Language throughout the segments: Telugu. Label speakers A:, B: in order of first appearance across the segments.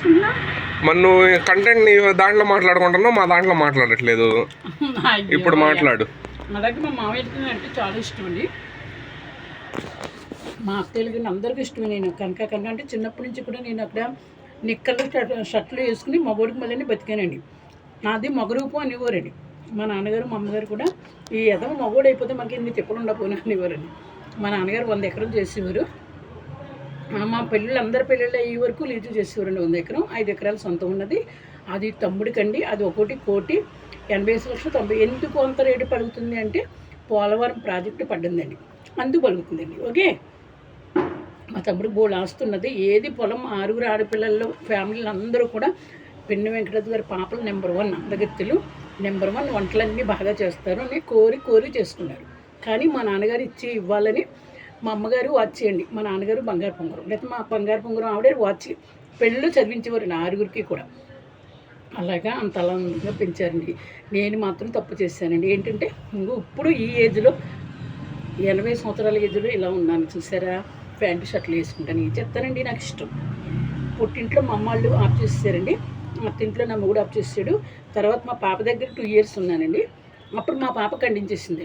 A: చేసుకుంటున్నా
B: నువ్వు కంటెంట్ నీ దాంట్లో మాట్లాడుకుంటున్నావు మా దాంట్లో మాట్లాడట్లేదు. ఇప్పుడు మాట్లాడు.
A: మా దగ్గర మా మామయ్యకి అంటే చాలా ఇష్టం అండి. మా అత్తయ్యలకి అందరికీ ఇష్టమే. నేను కనుక కనుక అంటే చిన్నప్పటి నుంచి కూడా నేను అక్కడ నిక్కర్లు షర్ట్- షర్ట్లు వేసుకుని మగోడికి మళ్ళీ బతికానండి. నాది మగరూపం అనేవారండి మా నాన్నగారు మా అమ్మగారు కూడా ఈ ఎదవ మగోడు అయిపోతే మనకి ఎన్ని తిప్పలు ఉండకపోయినా అనేవారండి మా నాన్నగారు వంద ఎకరం చేసేవారు. మా పెళ్ళిళ్ళు అందరి పెళ్ళిళ్ళు అయ్యే వరకు లీజు చేసేవారండి వంద ఎకరం ఐదు ఎకరాలు సొంతం ఉన్నది. అది తమ్ముడికండి అది ఒకటి కోటి ఎనభై ఐదు లక్షలు తొంభై ఎందుకు అంత రేటు పలుకుతుంది అంటే పోలవరం ప్రాజెక్టు పడిందండి అందుకు పలుకుతుందండి ఓకే? మా తమ్ముడు బోల్ ఆస్తున్నది ఏది పొలం ఆరుగురు ఆడపిల్లల్లో ఫ్యామిలీలు అందరూ కూడా పిన్ని వెంకటరాజు గారి పాపలు నెంబర్ వన్ అందగత్తెలు నెంబర్ వన్ వంటలన్నీ బాగా చేస్తారు అని కోరి కోరి చేసుకున్నారు. కానీ మా నాన్నగారు ఇచ్చి ఇవ్వాలని మా అమ్మగారు వాచ్ చేయండి. మా నాన్నగారు బంగారు పొంగరం. లేకపోతే మా బంగారు పొంగరం ఆవిడే వాచ్ పెళ్ళిళ్ళు చదివించేవారు ఆరుగురికి కూడా. అలాగా అంత అలా పెంచారండి. నేను మాత్రం తప్పు చేశానండి. ఏంటంటే ఇప్పుడు ఈ ఏజ్లో ఎనభై సంవత్సరాల ఏజ్లో ఇలా ఉన్నాను. చూసారా? ప్యాంటు షర్ట్లు వేసుకుంటాను. ఏం చెప్తానండి నాకు ఇష్టం. పుట్టింట్లో మా అమ్మ వాళ్ళు ఆఫ్ చేసేసారండి. అత్తింట్లో నా మొగుడు ఆఫ్ చేసాడు. తర్వాత మా పాప దగ్గర టూ ఇయర్స్ ఉన్నానండి. అప్పుడు మా పాప ఖండించేసింది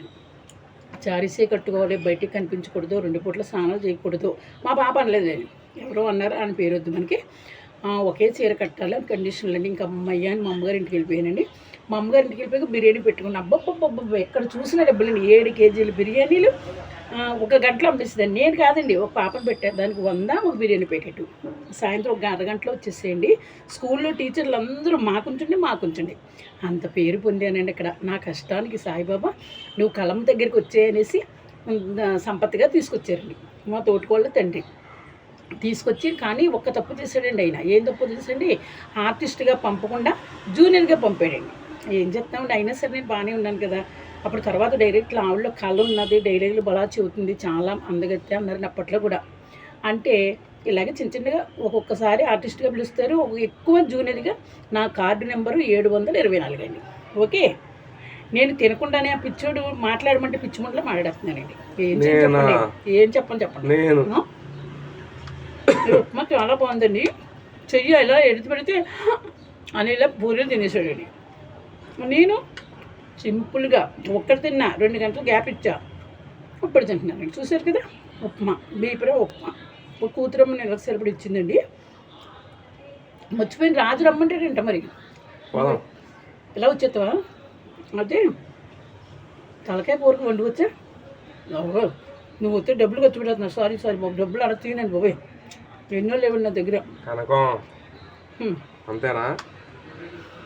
A: జారీసే కట్టుకోవాలి బయటికి కనిపించకూడదు రెండు పూట్ల స్నానాలు చేయకూడదు. మా పాప అనలేదు నేను. ఎవరో అన్నారు అని పేరు వద్దు మనకి. ఒకే చీర కట్టాలి అని కండిషన్లు అండి. ఇంకా అమ్మయ్య అని మా అమ్మగారి ఇంటికి వెళ్ళిపోయానండి. మా అమ్మగారి ఇంటికి వెళ్ళిపోయాక బిర్యానీ పెట్టుకున్నాను. అబ్బబ్బబ్బబ్బ ఎక్కడ చూసిన డబ్బులు ఏడు కేజీలు బిర్యానీలు ఒక గంటలో పంపిస్తుంది నేను కాదండి ఒక పాపను పెట్టారు దానికి వంద ఒక బిర్యానీ ప్యాకెట్. సాయంత్రం ఒక అరగంటలో వచ్చేసేయండి. స్కూల్లో టీచర్లు అందరూ మాకుంచండి మాకుంచండి. అంత పేరు పొందానండి ఇక్కడ నా కష్టానికి సాయిబాబా నువ్వు కలం దగ్గరికి వచ్చేయనేసి సంపత్తిగా తీసుకొచ్చారండి. మా తోటికోళ్ళ తండ్రి. తీసుకొచ్చి కానీ ఒక్క తప్పు చేశాడండి ఆయన. ఏం తప్పు చేశాడండి? ఆర్టిస్ట్గా పంపకుండా జూనియర్గా పంపాడండి. ఏం చెప్తామండి? అయినా సరే నేను బాగానే ఉన్నాను కదా. అప్పుడు తర్వాత డైరెక్ట్ ఆవిడలో కళ ఉన్నది డైరెక్ట్లు బలా చెబుతుంది చాలా అందగత్తే అన్నారు అప్పట్లో కూడా. అంటే ఇలాగే చిన్న చిన్నగా ఒక్కొక్కసారి ఆర్టిస్ట్గా పిలుస్తారు ఒక ఎక్కువ జూనియర్గా నా కార్డు నెంబరు ఏడు వందల ఇరవై నాలుగు అండి. ఓకే? నేను తినకుండానే ఆ పిచ్చోడు మాట్లాడమంటే పిచ్చిమంటలో మాట్లాడుతున్నానండి ఏం చేయ-
B: నేనా?
A: చెప్పండి ఏం చెప్పండి చెప్పండి. ఉప్మా చాలా బాగుందండి. చెయ్యి ఇలా ఎడిచి పెడితే అని ఇలా పూరీలు తినేసాడండి నేను సింపుల్గా ఒక్కటి తిన్నా రెండు గంటలు గ్యాప్ ఇచ్చా. ఇప్పుడు తింటున్నానండి. చూశారు కదా? ఉప్మా. బీపర ఉప్మా. ఒక కూతురమ్మ నెలకు సరిపడి ఇచ్చిందండి. మర్చిపోయిన రాజు రమ్మంటాడంట మరి. ఎలా వచ్చేస్తావా అదే తలకాయ కూరకు వండుకొచ్చా నువ్వు వస్తే డబ్బులు ఖర్చు పెడుతున్నావు సారీ సారీ బాబు. డబ్బులు అడగతీయనండి బాబాయ్. ఎన్నో లేవు నా దగ్గర.
B: అంతేనా?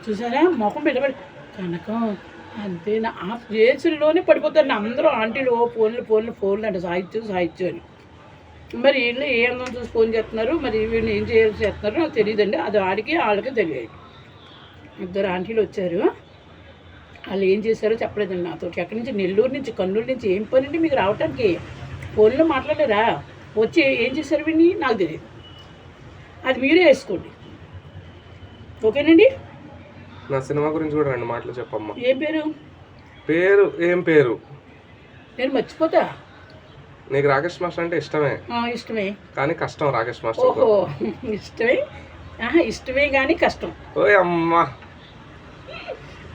A: చూసారా? మొఖం పెట్టబడి కనకం. అంతేనా ఆ ప్లేసుల్లోనే పడిపోతారు. అందరూ ఆంటీలు ఓ ఫోన్లు ఫోన్లు ఫోన్లు అంటే. సాహిత్యం సాహిత్యం అని. మరి వీళ్ళు ఏ అందం చూసి ఫోన్ చేస్తున్నారు? మరి వీళ్ళు ఏం చేయాల్సి చేస్తున్నారో? నాకు తెలియదండి. అది ఆడికి వాళ్ళకి తెలియదు ఇద్దరు ఆంటీలు వచ్చారు. వాళ్ళు ఏం చేశారో చెప్పలేదండి నాతో. ఎక్కడి నుంచి? నెల్లూరు నుంచి కర్నూలు నుంచి. ఏం పని అండి మీకు రావటానికి? ఫోన్లో మాట్లాడలేరా? వచ్చి ఏం చేశారు విని నాకు తెలియదు. అది మీరే వేసుకోండి. ఓకేనండి?
B: నా సినిమా గురించి కూడా రెండు మాటలు చెప్పమ్మా.
A: ఏం పేరు?
B: పేరు ఏం పేరు?
A: నేను మర్చిపోతా.
B: నీకు రాకేష్ మాస్టర్ అంటే ఇష్టమే?
A: ఆ, ఇష్టమే.
B: కానీ కష్టం రాకేష్ మాస్టర్
A: ఓహో ఇష్టమే? ఇష్టమే కానీ కష్టం.
B: ఓయ్ అమ్మా.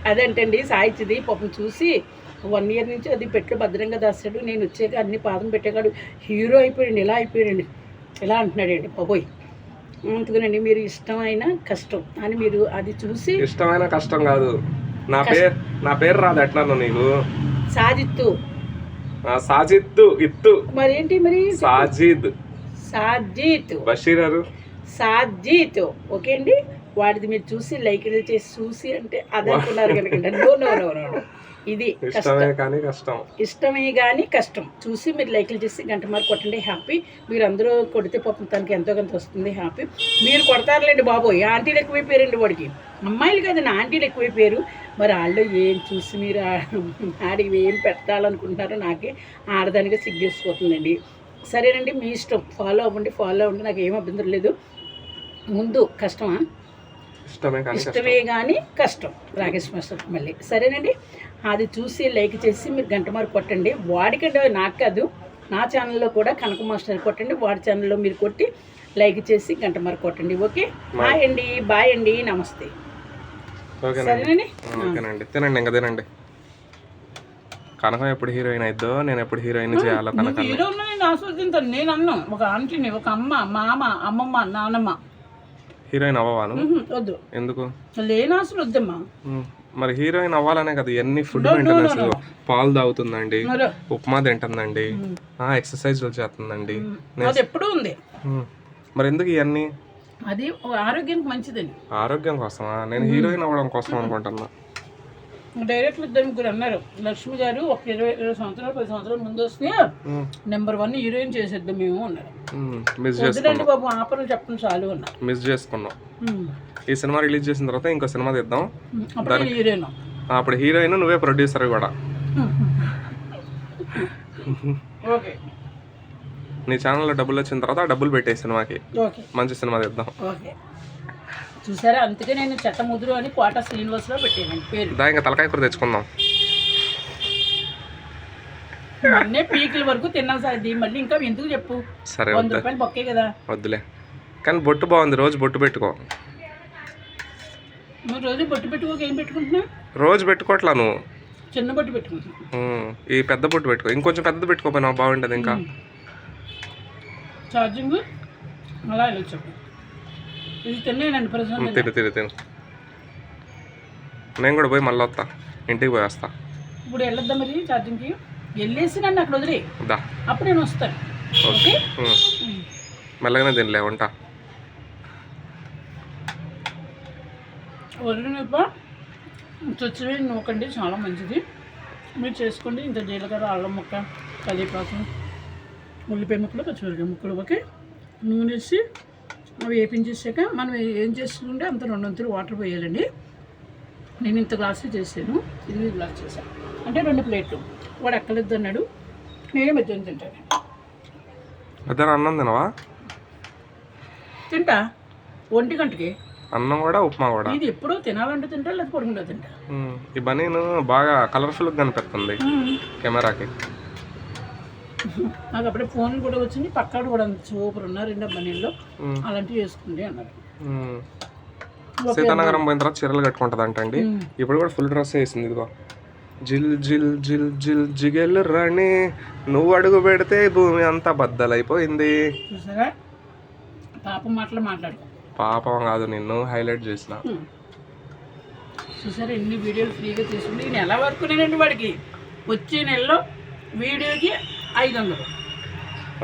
A: అదేంటండి సాయిచ్చిది పాపం చూసి వన్ ఇయర్ నుంచి అది పెట్లు భద్రంగా దాస్తాడు. నేను వచ్చాక అన్ని పాదం పెట్టేగాడు హీరో అయిపోయాడు ఇలా అయిపోయాడండి ఇలా అంటున్నాడండి బాబోయ్. అందుకనండి మీరు ఇష్టమైన కష్టం అని మీరు అది చూసి
B: ఇష్టమైన కష్టం కాదు. నా పేరు నా పేరు రాదు ఎట్లా నీకు?
A: సాజిత్తు.
B: నా సాజిద్ ఇత్తు.
A: మరేంటి మరి?
B: సాజిద్.
A: సాజిత్.
B: బషీరరు
A: సాజిత్. ఓకే అండి వాడిది మీరు చూసి లైక్ చేసి చూసి అంటే అది అనుకున్నారు కనుక నో నో నో నో. ఇది
B: ఇష్టమే కానీ కష్టం.
A: ఇష్టమే కానీ కష్టం. చూసి మీరు లైక్లు చేసి గంట మారు కొట్టండి హ్యాపీ. మీరు అందరూ కొడితే పాపం తనకి ఎంతో కొంత వస్తుంది హ్యాపీ. మీరు కొడతారులేండి బాబు ఆంటీలు ఎక్కువైపోయారండి వాడికి. అమ్మాయిలు కదండి ఆంటీలు ఎక్కువైపోయారు మరి వాళ్ళు ఏం చూసి మీరు ఆడికి ఏం పెట్టాలనుకుంటున్నారో నాకే ఆడదానిగా సిగ్గేసిపోతుందండి. సరేనండి మీ ఇష్టం. ఫాలో అవ్వండి ఫాలో అవ్వండి నాకు ఏం అభ్యంతరం లేదు. ముందు కష్టమా?
B: ఇష్టమే కానీ కష్టం.
A: రాకేష్ మాస్టర్ మళ్ళీ. సరేనండి. అది చూసి లైక్ చేసి మీరు గంట మారు కొట్టండి. వాడికంటే నాకు కాదు నా ఛానల్లో కూడా కనక మాస్టర్ కొట్టండి. వాడి ఛానల్లో మీరు కొట్టి లైక్ చేసి గంట మరి కొట్టండి. ఓకే? బాయ్ అండి బాయ్ అండి నమస్తే. సరేనండి?
B: ఓకేనండి. తినండి ఇంకా తినండి. కనకం ఎప్పుడు హీరోయిన్ అయిద్దో నేను ఎప్పుడు హీరోయిన్ చేయాలో కనక
A: హీరోని నేను ఆస్వాదించాను. నేను అన్నాను ఒక ఆంటీని ఒక అమ్మ మామ అమ్మమ్మ నాన్నమ్మ
B: హీరోయిన్ అవ్వవాను
A: వద్దు.
B: ఎందుకు?
A: లేని ఆశలు వద్దమ్మా.
B: మరి హీరోయిన్ అవ్వాలనే కదా ఎన్ని ఫుడ్ మెయింటెనెన్స్ పాలు తాగుతుందండి ఉప్మా తింటుందండి ఆ ఎక్సర్సైజ్లు చేస్తుందండి.
A: అది ఎప్పుడూ ఉంది.
B: మరి ఎందుకు ఇవన్నీ?
A: అది ఆరోగ్యానికి మంచిదని
B: ఆరోగ్యం కోసమా? నేను హీరోయిన్ అవ్వడం కోసం అనుకుంటున్నా.
A: డైరెక్టర్ ఇద్దరు ముగ్గురు అన్నారు. లక్ష్మి గారు ఒక ఇరవై ఇరవై సంవత్సరాలు పది సంవత్సరాల ముందు వస్తే నెంబర్ వన్ హీరోయిన్ చేసేద్దాం మేము అన్నారు. వద్దులండి బాబు ఆపర్లు చెప్పండి చాలు అన్నా.
B: మిస్ చేసుకున్నాం. ఈ సినిమా రిలీజ్ చేసిన తర్వాత ఇంకో సినిమా తీద్దాం.
A: హీరోయిన్.
B: అప్పుడు హీరోయిన్ నువ్వే ప్రొడ్యూసర్ కూడా.
A: ఓకే.
B: నీ ఛానల్లో డబ్బులు వచ్చిన తర్వాత డబ్బులు పెట్టే సినిమాకి. మంచి సినిమా తీద్దాం.
A: ఓకే. చూసారా? అందుకే నేను చెట్టముదురు అని కోట శ్రీనివాసరావు పెట్టాను పేరు.
B: ఇంకా తలకాయ కూర తెచ్చుకుందాం.
A: మొన్నే పీకుల వరకు తిన్నాం సార్. ఇది మళ్ళీ ఇంకా ఎందుకు చెప్పు?
B: సరే
A: వంద
B: వద్దు.
A: రూపాయలు బొక్కే కదా.
B: వద్దులే. కానీ బొట్టు బాగుంది. రోజు బొట్టు పెట్టుకో.
A: నువ్వు రోజు బొట్టు పెట్టుకోక ఏం పెట్టుకుంటున్నా
B: రోజు పెట్టుకోవట్లా నువ్వు.
A: చిన్న బొట్టు పెట్టుకుంటున్నా
B: ఉమ్, ఈ పెద్ద బొట్టు పెట్టుకో. ఇంకొంచెం పెద్ద పెట్టుకోపోయినా బాగుంటుంది ఇంకా.
A: ఛార్జింగ్ అలా వెళ్ళొచ్చు ఇది తిన్నానండి ప్రజెంట్
B: తిను తిను తిను. నేను కూడా పోయి మళ్ళీ వస్తా. ఇంటికి పోయి వస్తా.
A: ఇప్పుడు వెళ్ళొద్దా మరి ఛార్జింగ్కి? వెళ్ళేసి నన్ను అక్కడ వదిలే.
B: దా.
A: అప్పుడు నేను వస్తాను. ఓకే.
B: ఉమ్. మెల్లగానే తినలే వంట.
A: వదిలినప్ప నూకండి చాలా మంచిది. మీరు చేసుకోండి ఇంత జీలకర్ర అల్లం ముక్క కరివేపాకు ఉల్లిపాయ ముక్కలు పచ్చిమిరకాయ ముక్కలు ఓకే? నూనె వేసి అవి వేపించేసాక మనం ఏం చేస్తుంటే అంత రెండు వంతులు వాటర్ పోయాలండి. నేను ఇంత గ్లాసు చేశాను. ఇది గ్లాస్ చేశాను అంటే రెండు ప్లేట్లు. వాడు ఎక్కలేదు అన్నాడు. నేనే మధ్యాహ్నం తింటాను.
B: మధ్యాహ్నం అన్నం తినవా?
A: తింటా. ఒంటి గంటకి.
B: అన్నం కూడా ఉప్మా కూడా?
A: ఇది ఎప్పుడూ తినాలంటే తింటా లేదా పడుకుంటా తింటా.
B: ఈ బనీను బాగా కలర్ఫుల్గా కనిపిస్తుంది కెమెరాకి.
A: నాకు అప్పుడే ఫోన్ కూడా వచ్చింది పక్కాడు కూడా సూపర్ ఉన్నారు రెండు
B: ఉమ్,
A: అలాంటివి వేసుకుంది అన్నారు.
B: సీతానగరం పోయిన తర్వాత చీరలు కట్టుకుంటుంది అంటండి. ఇప్పుడు కూడా ఫుల్ డ్రెస్ వేసింది ఇదిగో. జిల్ జిల్ జిల్ జిల్ జిగెల్ రాణి నువ్వు అడుగు పెడితే భూమి అంతా బద్దలైపోయింది.
A: చూసారా? పాపం మాటలు మాట్లాడుకో.
B: పాపం కాదు నిన్ను హైలైట్ చేసిన.
A: చూసారా ఎన్ని వీడియోలు ఫ్రీగా తీసుకుంటే ఈ నెల వరకు నేనండి వాడికి? వచ్చే నెలలో వీడియోకి ఐదు వందలు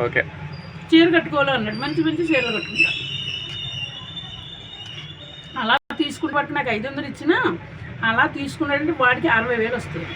B: ఓకే.
A: చీర కట్టుకోవాలి అన్నాడు. మంచి మంచి చీరలు కట్టుకుంటా. అలా తీసుకుని పట్టు నాకు ఐదు వందలు ఇచ్చినా అలా తీసుకున్నాడంటే వాడికి అరవై వేలు వస్తాయి.